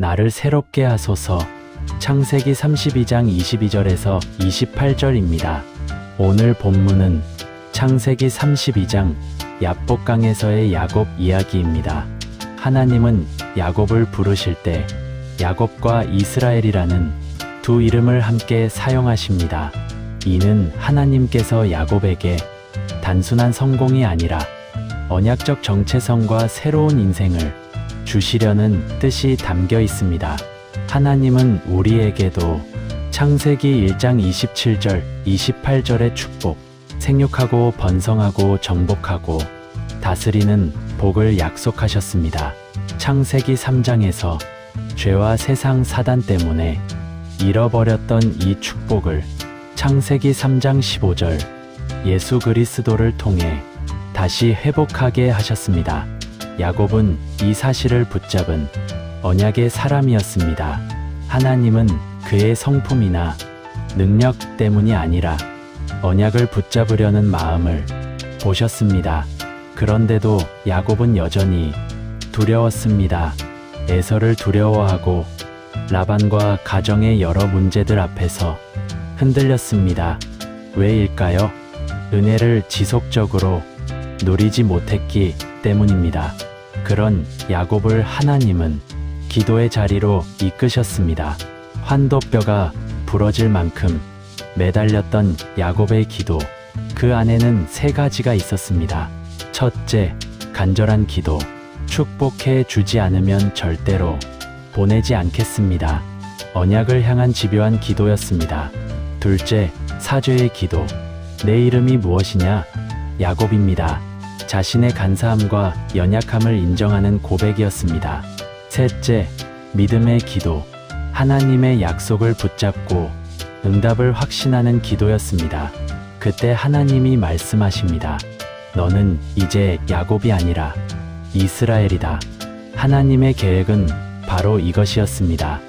나를 새롭게 하소서. 창세기 32장 22절에서 28절입니다. 오늘 본문은 창세기 32장 야복강에서의 야곱 이야기입니다. 하나님은 야곱을 부르실 때 야곱과 이스라엘이라는 두 이름을 함께 사용하십니다. 이는 하나님께서 야곱에게 단순한 성공이 아니라 언약적 정체성과 새로운 인생을 주시려는 뜻이 담겨 있습니다. 하나님은 우리에게도 창세기 1장 27절, 28절의 축복, 생육하고 번성하고 정복하고 다스리는 복을 약속하셨습니다. 창세기 3장에서 죄와 세상 사단 때문에 잃어버렸던 이 축복을 창세기 3장 15절 예수 그리스도를 통해 다시 회복하게 하셨습니다. 야곱은 이 사실을 붙잡은 언약의 사람이었습니다. 하나님은 그의 성품이나 능력 때문이 아니라 언약을 붙잡으려는 마음을 보셨습니다. 그런데도 야곱은 여전히 두려웠습니다. 에서를 두려워하고 라반과 가정의 여러 문제들 앞에서 흔들렸습니다. 왜일까요? 은혜를 지속적으로 누리지 못했기 때문입니다. 그런 야곱을 하나님은 기도의 자리로 이끄셨습니다. 환도뼈가 부러질 만큼 매달렸던 야곱의 기도. 그 안에는 세 가지가 있었습니다. 첫째, 간절한 기도. 축복해 주지 않으면 절대로 보내지 않겠습니다. 언약을 향한 집요한 기도였습니다. 둘째, 사죄의 기도. 내 이름이 무엇이냐? 야곱입니다. 자신의 간사함과 연약함을 인정하는 고백이었습니다. 셋째, 믿음의 기도. 하나님의 약속을 붙잡고 응답을 확신하는 기도였습니다. 그때 하나님이 말씀하십니다. 너는 이제 야곱이 아니라 이스라엘이다. 하나님의 계획은 바로 이것이었습니다.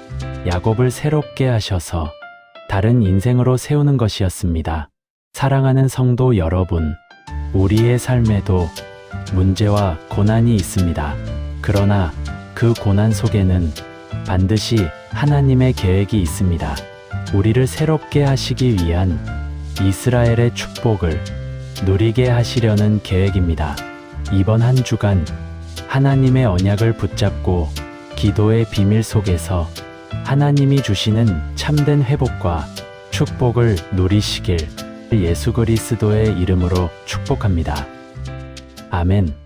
야곱을 새롭게 하셔서 다른 인생으로 세우는 것이었습니다. 사랑하는 성도 여러분, 우리의 삶에도 문제와 고난이 있습니다. 그러나 그 고난 속에는 반드시 하나님의 계획이 있습니다. 우리를 새롭게 하시기 위한 이스라엘의 축복을 누리게 하시려는 계획입니다. 이번 한 주간 하나님의 언약을 붙잡고 기도의 비밀 속에서 하나님이 주시는 참된 회복과 축복을 누리시길 예수 그리스도의 이름으로 축복합니다. 아멘.